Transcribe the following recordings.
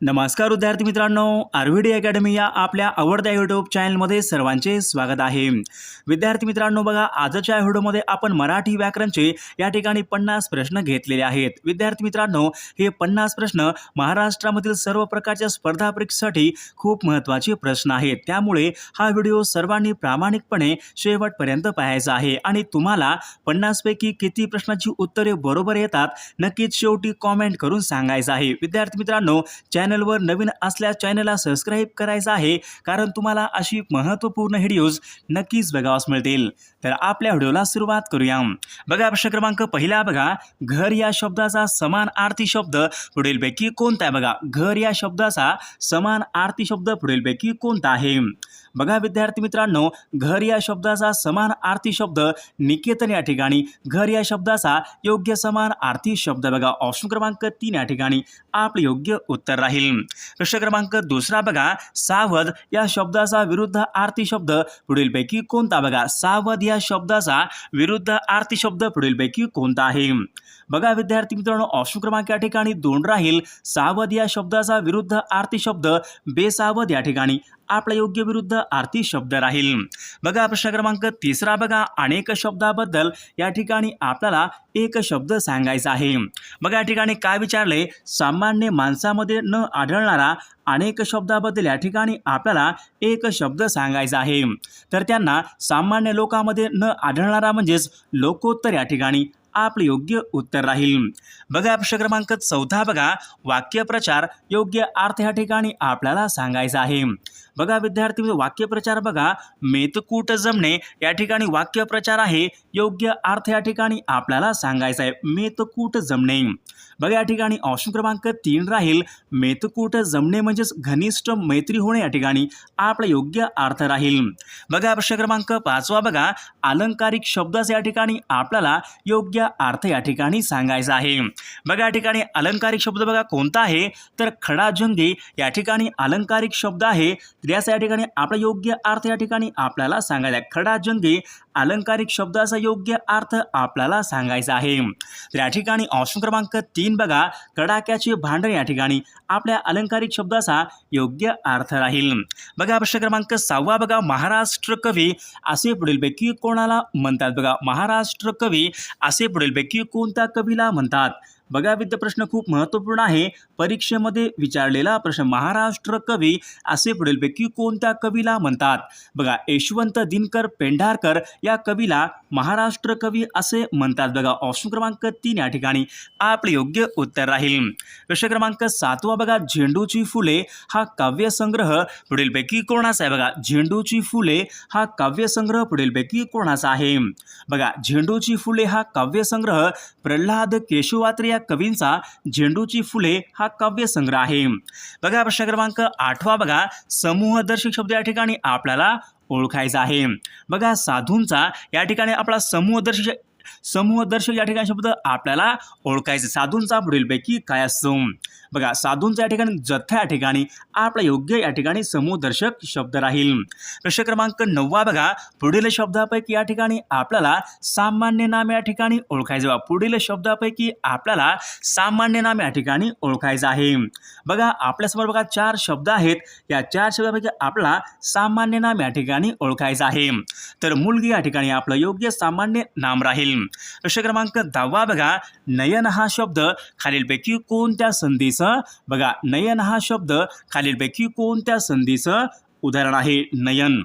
नमस्कार विद्यार्थी मित्रांनो आरव्हीडी अकॅडमी या आपल्या आवडत्या यूट्यूब चॅनलमध्ये सर्वांचे स्वागत आहे. विद्यार्थी मित्रांनो बघा आजच्या व्हिडिओमध्ये आपण मराठी व्याकरणचे या ठिकाणी पन्नास प्रश्न घेतलेले आहेत. विद्यार्थी मित्रांनो हे पन्नास प्रश्न महाराष्ट्रामधील सर्व प्रकारच्या स्पर्धा परीक्षेसाठी खूप महत्त्वाचे प्रश्न आहेत. त्यामुळे हा व्हिडिओ सर्वांनी प्रामाणिकपणे शेवटपर्यंत पाहायचा आहे. आणि तुम्हाला पन्नासपैकी किती प्रश्नाची उत्तरे बरोबर येतात नक्कीच शेवटी कॉमेंट करून सांगायचं आहे. विद्यार्थी मित्रांनो चॅनलवर नवीन असल्यास चॅनलला सबस्क्राईब करायचं आहे कारण तुम्हाला अशी महत्त्वपूर्ण व्हिडिओज नक्कीच बघावास मिळतील. तर आपल्या व्हिडिओला सुरुवात करूया. बघा प्रश्न क्रमांक पहिला बघा. घर या शब्दाचा समान आरती शब्द पुढीलपैकी कोणता आहे? बघा घर या शब्दाचा समान आरती शब्द पुढीलपैकी कोणता आहे? बघा विद्यार्थी मित्रांनो घर या शब्दाचा समान आरती शब्द निकेतन या ठिकाणी. घर या शब्दाचा योग्य समान आरती शब्द बघा ऑप्शन क्रमांक तीन या ठिकाणी आपले योग्य उत्तर राहील. प्रश्न क्रमांक दुसरा बघा सावध या शब्दाचा विरुद्ध आरती शब्द पुढीलपैकी कोणता बघा? सावध या शब्दाचा विरुद्ध आरती शब्द पुढीलपैकी कोणता आहे? बघा विद्यार्थी मित्रांनो ऑप्शन क्रमांक या ठिकाणी दोन राहील. सावध या शब्दाचा विरुद्ध आरती शब्द बेसावध या ठिकाणी आपला योग्य विरुद्ध आरती शब्द राहील. बघा प्रश्न क्रमांक तिसरा बघा. अनेक शब्दाबद्दल या ठिकाणी आपल्याला एक शब्द सांगायचा आहे. बघा या ठिकाणी काय विचारले? सामान्य माणसामध्ये न आढळणारा अनेक शब्दाबद्दल या ठिकाणी आपल्याला एक शब्द सांगायचा आहे. तर त्यांना सामान्य लोकांमध्ये न आढळणारा म्हणजेच लोकोत्तर या ठिकाणी आपले योग्य उत्तर राहील. बघा प्रश्न क्रमांक चौथा बघा. वाक्यप्रचार योग्य अर्थ या ठिकाणी आपल्याला सांगायचा आहे. बघा विद्यार्थी मित्र, वाक्यप्रचार बघा. मेतकूट जमणे या ठिकाणी वाक्यप्रचार आहे. योग्य अर्थ या ठिकाणी आपल्याला सांगायचा आहे. मेतकूट जमणे बघा या ठिकाणी ऑप्शन क्रमांक तीन राहील. मेतकूट जमणे म्हणजेच घनिष्ठ मैत्री होणे या ठिकाणी आपला योग्य अर्थ राहील. बघा प्रश्न क्रमांक पाचवा बघा. अलंकारिक शब्दाचा या ठिकाणी आपल्याला योग्य अर्थ या ठिकाणी सांगायचा आहे. बघा या ठिकाणी अलंकारिक शब्द बघा कोणता आहे? तर खडाजंगी या ठिकाणी अलंकारिक शब्द आहे. याचा या ठिकाणी आपला योग्य अर्थ या ठिकाणी आपल्याला सांगायचा आहे. खडा जंगे अलंकारिक शब्दाचा योग्य अर्थ आपल्याला सांगायचा आहे. तर या ठिकाणी ऑप्शन क्रमांक तीन बघा. कडाक्याचे भांडण या ठिकाणी आपल्या अलंकारिक शब्दाचा योग्य अर्थ राहील. बघा प्रश्न क्रमांक सहावा बघा. महाराष्ट्र कवी असे पुढीलपैकी कोणाला म्हणतात? बघा महाराष्ट्र कवी असे पुढीलपैकी कोणत्या कवीला म्हणतात? बघा विद्या प्रश्न खूप महत्त्वपूर्ण आहे. परीक्षेमध्ये विचारलेला प्रश्न महाराष्ट्र कवी असे पुढीलपैकी कोणत्या कवीला म्हणतात? बघा यशवंत दिनकर पेंढारकर या कवीला महाराष्ट्र कवी असे म्हणतात. बघा ऑप्शन क्रमांक तीन या ठिकाणी. आपले योग्य उत्तर राहील. प्रश्न क्रमांक सातवा बघा झेंडूची फुले हा काव्यसंग्रह पुढीलपैकी कोणाचा आहे? बघा झेंडूची फुले हा काव्यसंग्रह पुढीलपैकी कोणाचा आहे? बघा झेंडूची फुले हा काव्यसंग्रह प्रल्हाद केशवात्रे या कवींचा झेंडूची फुले हा काव्यसंग्रह आहे. बघा प्रश्न क्रमांक आठवा बघा. समूहदर्शक शब्द या ठिकाणी आपल्याला ओळखायचा आहे. बघा साधूंचा या ठिकाणी आपला समूहदर्शक समूहदर्शक या ठिकाणी शब्द आपल्याला ओळखायचे. साधूंचा पुढीलपैकी काय असतो? बघा साधूंचा या ठिकाणी जथ्था या ठिकाणी आपला योग्य या ठिकाणी समूहदर्शक शब्द राहील. प्रश्न क्रमांक नववा बघा पुढील शब्दापैकी या ठिकाणी आपल्याला सामान्य नाम या ठिकाणी ओळखायचं. बघा पुढील शब्दापैकी आपल्याला सामान्य नाम या ठिकाणी ओळखायचं आहे. बघा आपल्यासमोर बघा चार शब्द आहेत. या चार शब्दापैकी आपला सामान्य नाम या ठिकाणी ओळखायचं आहे. तर मुलगी या ठिकाणी आपलं योग्य सामान्य नाम राहील. प्रश्न क्रमांक दहावा बघा नयन हा शब्द खालीलपैकी कोणत्या संधीचं बघा नयन हा शब्द खालीलपैकी कोणत्या संधीचं उदाहरण आहे? नयन.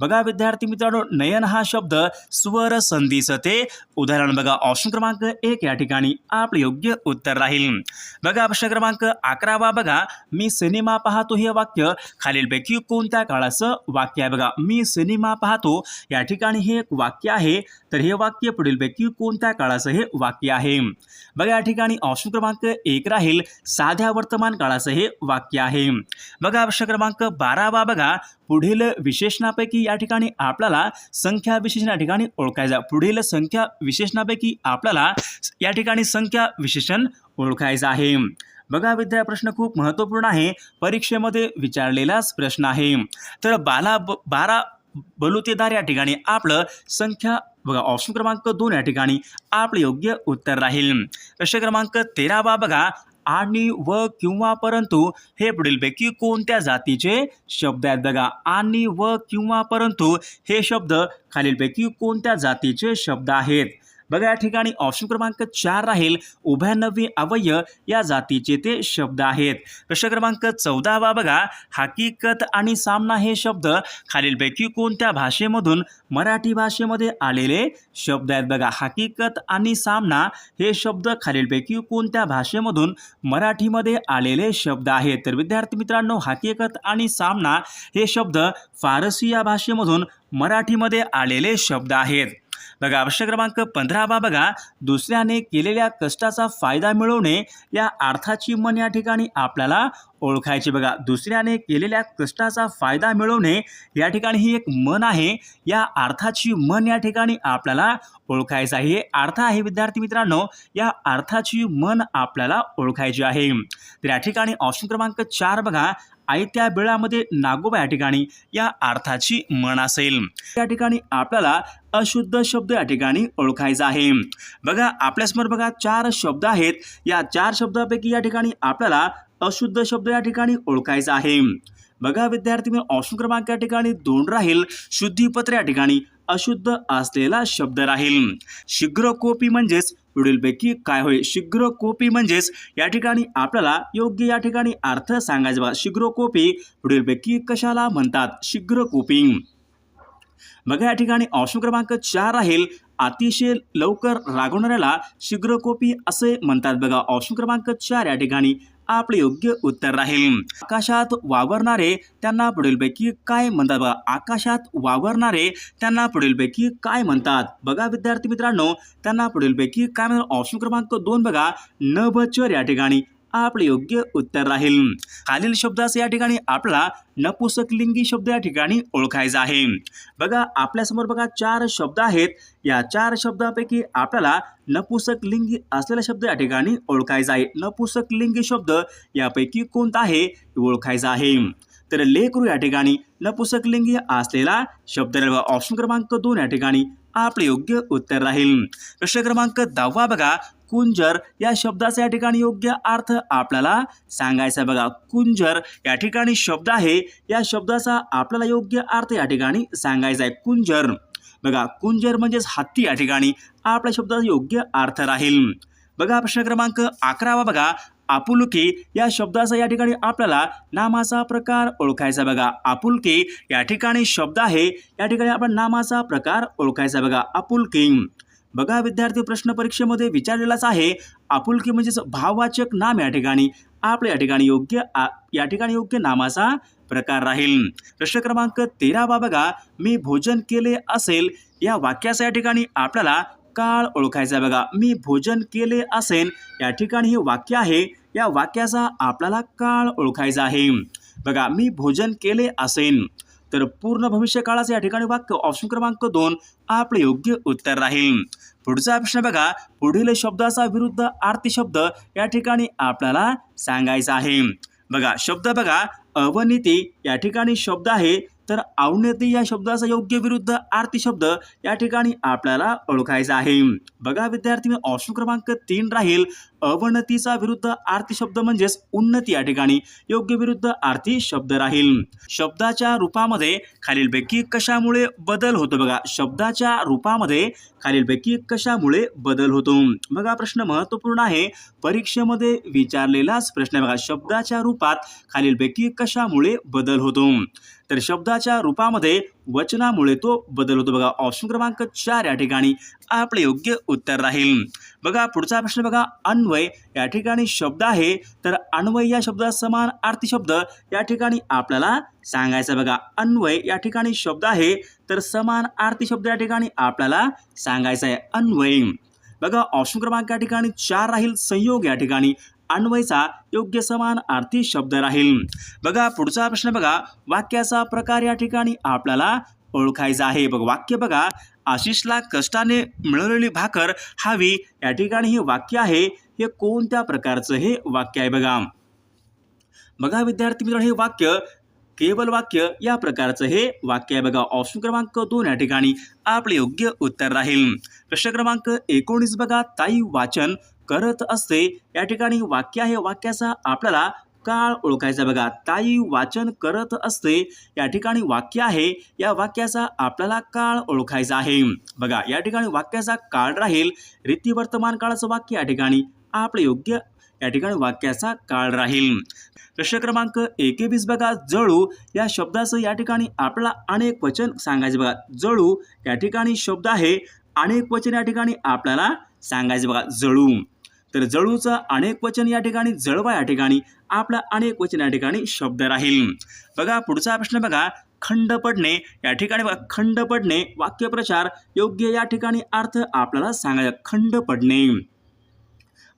बघा विद्यार्थी मित्रांनो नयन हा शब्द स्वर संधीचं ते उदाहरण बघा ऑप्शन क्रमांक एक या ठिकाणी आपलं योग्य उत्तर राहील. बघा प्रश्न क्रमांक अकरावा बघा मी सिनेमा पाहतो हे वाक्य. खालीलपैकी कोणत्या काळाचं वाक्य आहे बघा मी सिनेमा पाहतो या ठिकाणी हे एक वाक्य आहे. तर हे वाक्य पुढीलपैकी कोणत्या काळाचं हे वाक्य आहे? बघा या ठिकाणी ऑप्शन क्रमांक एक राहील साध्या वर्तमान काळाचं हे वाक्य आहे. बघा प्रश्न क्रमांक बारावा बघा पुढील विशेषणापैकी या ठिकाणी आपल्याला संख्या विशेषण या ठिकाणी ओळखायचा पुढील संख्या विशेषणापैकी आपल्याला या ठिकाणी संख्या विशेषण ओळखायचं आहे. बघा विद्या प्रश्न खूप महत्त्वपूर्ण आहे. परीक्षेमध्ये विचारलेलाच प्रश्न आहे. तर बाला ब बारा बलुतेदार या ठिकाणी आपलं संख्या बघा ऑप्शन क्रमांक दोन या ठिकाणी आपलं योग्य उत्तर राहील. प्रश्न क्रमांक तेरावा बघा. आणि व किंवा परंतु हे पुढीलपैकी कोणत्या जातीचे शब्द आहेत बघा. आणि व किंवा परंतु हे शब्द खालीलपैकी कोणत्या जातीचे शब्द आहेत? बघा या ठिकाणी ऑप्शन क्रमांक चार राहील. उभ्यानवी अवय या जातीचे ते शब्द आहेत. प्रश्न क्रमांक चौदावा बघा. हकीकत आणि सामना हे शब्द खालीलपैकी कोणत्या भाषेमधून मराठी भाषेमध्ये आलेले शब्द आहेत बघा. हकीकत आणि सामना हे शब्द खालीलपैकी कोणत्या भाषेमधून मराठीमध्ये आलेले शब्द आहेत? तर विद्यार्थी मित्रांनो हकीकत आणि सामना हे शब्द फारसी या भाषेमधून मराठीमध्ये आलेले शब्द आहेत. बघा प्रश्न क्रमांक पंधरावा बघा दुसऱ्याने केलेल्या कष्टाचा फायदा मिळवणे या अर्थाची मन या ठिकाणी आपल्याला ओळखायची बघा. दुसऱ्याने केलेल्या कष्टाचा फायदा मिळवणे या ठिकाणी ही एक मन आहे. या अर्थाची मन या ठिकाणी आपल्याला ओळखायचं आहे. हे अर्थ आहे विद्यार्थी मित्रांनो या अर्थाची मन आपल्याला ओळखायची आहे. तर या ठिकाणी ऑप्शन क्रमांक चार बघा. आयत्या बिळामध्ये नागोबा या ठिकाणी या अर्थाची मन असेल. या ठिकाणी आपल्याला अशुद्ध शब्द या ठिकाणी ओळखायचा आहे. बघा आपल्यासमोर बघा चार शब्द आहेत. या चार शब्दापैकी या ठिकाणी आपल्याला अशुद्ध शब्द या ठिकाणी ओळखायचा आहे. बघा विद्यार्थी मी ऑप्शन क्रमांक या ठिकाणी दोन राहील. शुद्धीपत्र या ठिकाणी अशुद्ध असलेला शब्द राहील. शीघ्रकोपी म्हणजेच पुढीलपैकी काय होय शीघ्रकोपी म्हणजेच या ठिकाणी आपल्याला योग्य या ठिकाणी अर्थ सांगायचा बघा शीघ्रकोपी पुढीलपैकी कशाला म्हणतात? शीघ्रकोपी. बघा या ठिकाणी ऑप्शन क्रमांक चार राहील. अतिशय लवकर रागवणाऱ्याला शीघ्रकोपी असे म्हणतात बघा. ऑप्शन क्रमांक चार या ठिकाणी आपले योग्य उत्तर राहील. आकाशात वावरणारे त्यांना पुढीलपैकी काय म्हणतात बघा. आकाशात वावरणारे त्यांना पुढीलपैकी काय म्हणतात? बघा विद्यार्थी मित्रांनो त्यांना पुढीलपैकी काय म्हणतात? ऑप्शन क्रमांक दोन बघा. नभचर या ठिकाणी आपले योग्य उत्तर राहील. खालील शब्दास या ठिकाणी आपला नपुसकलिंगी शब्द या ठिकाणी ओळखायचा आहे. बघा आपल्यासमोर बघा चार शब्द आहेत. या चार शब्दापैकी आपल्याला नपुसकलिंगी असलेला शब्द या ठिकाणी ओळखायचा आहे. नपुसकलिंगी शब्द यापैकी कोणता आहे? ओळखायचा आहे. तर लेकरू या ठिकाणी. नपुसकलिंगी असलेला शब्द ऑप्शन क्रमांक दोन या ठिकाणी. आपले योग्य उत्तर राहील. प्रश्न क्रमांक दहावा बघा कुंजर या शब्दाचा या ठिकाणी योग्य अर्थ आपल्याला सांगायचा बघा. कुंजर या ठिकाणी शब्द आहे या शब्दाचा आपल्याला योग्य अर्थ या ठिकाणी सांगायचा आहे. कुंजर बघा कुंजर म्हणजेच हत्ती या ठिकाणी आपल्या शब्दाचा योग्य अर्थ राहील. बघा प्रश्न क्रमांक अकरावा बघा. आपुलकी या शब्दाचा या ठिकाणी आपल्याला नामाचा प्रकार ओळखायचा बघा. आपुलकी या ठिकाणी शब्द आहे. या ठिकाणी आपण नामाचा प्रकार ओळखायचा बघा. आपुलकी. बघा विद्यार्थी प्रश्न परीक्षेमध्ये विचारलेलाच आहे. आपुलकी म्हणजेच भाववाचक नाम या ठिकाणी. आपल्या या ठिकाणी योग्य आ- या ठिकाणी योग्य नामाचा प्रकार राहील. प्रश्न क्रमांक तेरावा बघा. मी भोजन केले असेल या वाक्याचा या ठिकाणी आपल्याला काळ ओळखायचा आहे. बघा मी भोजन केले असेन या ठिकाणी हे वाक्य आहे. या वाक्याचा आपल्याला काळ ओळखायचा आहे. बघा मी भोजन केले असेन तर पूर्ण भविष्य काळाचं या ठिकाणी वाक्य ऑप्शन क्रमांक दोन आपले योग्य उत्तर राहील. पुढचा प्रश्न बघा पुढील शब्दाचा विरुद्ध आरती शब्द या ठिकाणी आपल्याला सांगायचा आहे. बघा शब्द बघा अवनीती या ठिकाणी शब्द आहे. तर अवनती या शब्दाचा योग्य विरुद्ध आरती शब्द या ठिकाणी आपल्याला ओळखायचा आहे. बघा विद्यार्थी मी ऑप्शन क्रमांक तीन राहील. अवनतीचा विरुद्ध आरती शब्द म्हणजेच उन्नती या ठिकाणी योग्य विरुद्ध आरती शब्द राहील. शब्दाच्या रूपामध्ये खालीलपैकी कशामुळे बदल होतो बघा? शब्दाच्या रूपामध्ये खालीलपैकी कशामुळे बदल होतो? बघा प्रश्न महत्त्वपूर्ण आहे. परीक्षेमध्ये विचारलेलाच प्रश्न बघा. शब्दाच्या रूपात खालीलपैकी कशामुळे बदल होतो? तर शब्दाच्या रूपामध्ये वचनामुळे तो बदल होतो. बघा ऑप्शन क्रमांक चार या ठिकाणी आपले योग्य उत्तर राहील. बघा पुढचा प्रश्न बघा अन्वय. या ठिकाणी शब्द आहे तर अन्वय या शब्दात समान आरती शब्द या ठिकाणी आपल्याला सांगायचा बघा अन्वय या ठिकाणी शब्द आहे तर समान आरती शब्द या ठिकाणी आपल्याला सांगायचा आहे. अन्वय. बघा ऑप्शन क्रमांक या ठिकाणी चार राहील संयोग या ठिकाणी. अन्वयचा योग्य समान आरती शब्द राहील. बघा पुढचा प्रश्न बघा. वाक्याचा प्रकार या ठिकाणी आपल्याला ओळखायचा आहे. बघ वाक्य बघा. आशिषला कष्टाने मिळवलेली भाकर हवी या ठिकाणी हे वाक्य आहे. हे कोणत्या प्रकारचं हे वाक्य आहे बघा. बघा विद्यार्थी मित्रांनो हे वाक्य केवल वाक्य या प्रकारचं हे वाक्य आहे बघा. ऑप्शन क्रमांक दोन या ठिकाणी आपले योग्य उत्तर राहील. प्रश्न क्रमांक एकोणीस बघा. ताई वाचन करत असते. या ठिकाणी वाक्य आहे. वाक्याचा आपल्याला काळ ओळखायचा बघा. ताई वाचन करत असते. या ठिकाणी वाक्य आहे. या वाक्याचा आपल्याला काळ ओळखायचा आहे. बघा. या ठिकाणी वाक्याचा काळ राहील. रीती वर्तमान काळाचं वाक्य या ठिकाणी आपले योग्य या ठिकाणी वाक्याचा काळ राहील. प्रश्न क्रमांक एकेवीस बघा. जळू या शब्दाचं या ठिकाणी आपला अनेक वचन सांगायचे बघा. जळू या ठिकाणी शब्द आहे. अनेक वचन या ठिकाणी आपल्याला सांगायचे बघा. जळू. तर जळूचं अनेक वचन या ठिकाणी जळवा या ठिकाणी आपला अनेक वचन या ठिकाणी शब्द राहील. बघा पुढचा प्रश्न बघा. खंड पडणे. या ठिकाणी बघा. खंड पडणे. वाक्यप्रचार योग्य या ठिकाणी अर्थ आपल्याला सांगायचा. खंड पडणे.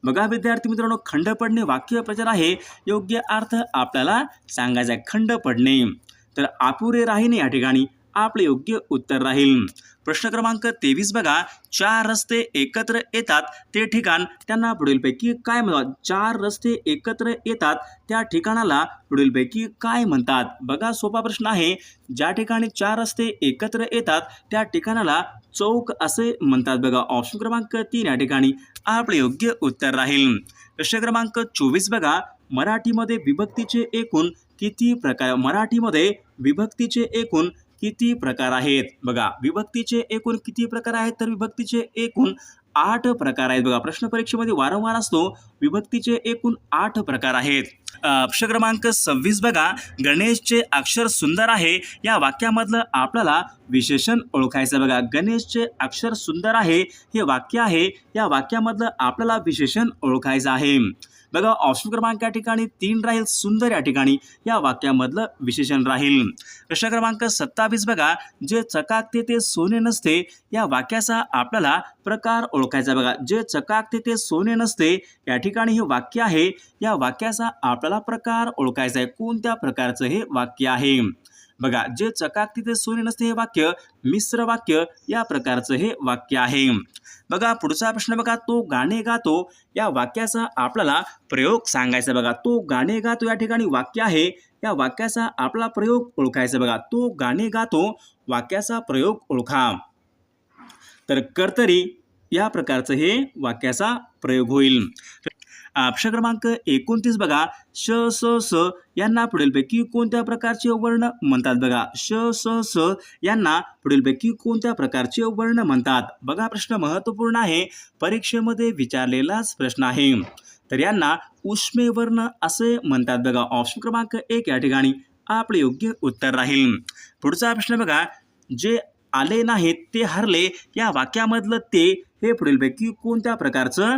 बघा विद्यार्थी मित्रांनो खंड पडणे वाक्य प्रचार आहे. योग्य अर्थ आपल्याला सांगायचा आहे खंड पडणे. तर अपुरे राहीने या ठिकाणी. आपले योग्य उत्तर राहील. प्रश्न क्रमांक तेवीस बघा. चार रस्ते एकत्र येतात ते ठिकाण त्यांना पुढीलपैकी काय म्हणतात? चार रस्ते एकत्र येतात त्या ठिकाणाला पुढीलपैकी काय म्हणतात? बघा सोपा प्रश्न आहे. ज्या ठिकाणी चार रस्ते एकत्र येतात त्या ठिकाणाला चौक असे म्हणतात बघा. ऑप्शन क्रमांक तीन या ठिकाणी आपले योग्य उत्तर राहील. प्रश्न क्रमांक चोवीस बघा. मराठीमध्ये विभक्तीचे एकूण किती प्रकार? मराठीमध्ये विभक्तीचे एकूण किती प्रकार आहेत? बघा विभक्तीचे एकूण किती प्रकार आहेत? तर विभक्तीचे एकूण आठ प्रकार आहेत. बघा प्रश्न परीक्षेमध्ये वारंवार असतो विभक्तीचे एकूण आठ प्रकार आहेत. अक्ष क्रमांक सव्वीस बघा गणेशचे अक्षर सुंदर आहे. या वाक्यामधलं आपल्याला विशेषण ओळखायचं बघा गणेशचे अक्षर सुंदर आहे हे वाक्य आहे. या वाक्यामधलं आपल्याला विशेषण ओळखायचं आहे. बघा ऑप्शन क्रमांक या ठिकाणी तीन राहील सुंदर या ठिकाणी या वाक्यामधलं विशेषण राहील. प्रश्न क्रमांक सत्तावीस बघा जे चकाकते ते सोने नसते या वाक्याचा आपल्याला प्रकार ओळखायचा बघा. जे चकाकते ते सोने नसते या ठिकाणी हे वाक्य आहे या वाक्याचा आपल्याला प्रकार ओळखायचा आहे. कोणत्या प्रकारचं हे वाक्य आहे? बघा जे चकाक तिथे सोने नसते हे वाक्य मिश्र वाक्य या प्रकारचं हे वाक्य आहे. बघा पुढचा प्रश्न बघा तो गाणे गातो या वाक्याचा आपल्याला प्रयोग सांगायचा बघा. तो गाणे गातो या ठिकाणी वाक्य आहे या वाक्याचा आपला प्रयोग ओळखायचा बघा. तो गाणे गातो वाक्याचा प्रयोग ओळखा. तर कर्तरी या प्रकारचं हे वाक्याचा प्रयोग होईल. ऑप्शन क्रमांक एकोणतीस बघा. श स स यांना पुढीलपैकी कोणत्या प्रकारचे वर्ण म्हणतात बघा? श स स यांना पुढीलपैकी कोणत्या प्रकारचे वर्ण म्हणतात? बघा प्रश्न महत्त्वपूर्ण आहे. परीक्षेमध्ये विचारलेलाच प्रश्न आहे. तर यांना उष्मे वर्ण असे म्हणतात बघा. ऑप्शन क्रमांक एक या ठिकाणी आपले योग्य उत्तर राहील. पुढचा प्रश्न बघा. जे आले नाहीत ते हरले. या वाक्यामधलं ते हे पुढीलपैकी कोणत्या प्रकारचं?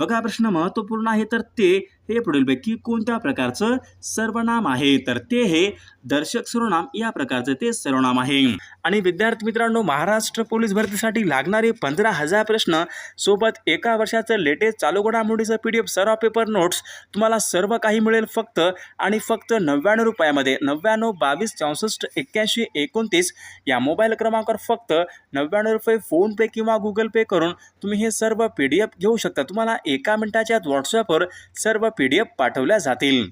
बघा प्रश्न महत्त्वपूर्ण आहे. तर ते हे पुढीलपैकी कोणत्या प्रकारचं सर्वनाम आहे? तर ते हे दर्शक सर्वनाम या प्रकारचं ते सर्वनाम आहे. आणि विद्यार्थी मित्रांनो महाराष्ट्र पोलीस भरतीसाठी लागणारे पंधरा हजार प्रश्न सोबत एका वर्षाचं लेटेस्ट चालू घडामोडीचं पी डी एफ सर्व पेपर नोट्स तुम्हाला सर्व काही मिळेल फक्त आणि फक्त नव्याण्णव रुपयामध्ये. नव्याण्णव बावीस चौसष्ट एक्क्याऐंशी एकोणतीस या मोबाईल क्रमांकावर फक्त नव्याण्णव रुपये फोनपे किंवा गुगल पे करून तुम्ही हे सर्व पी डी एफ घेऊ शकता. तुम्हाला एका मिनिटाच्या व्हॉट्सअपवर सर्व पी डी एफ पाठवल्या जातील.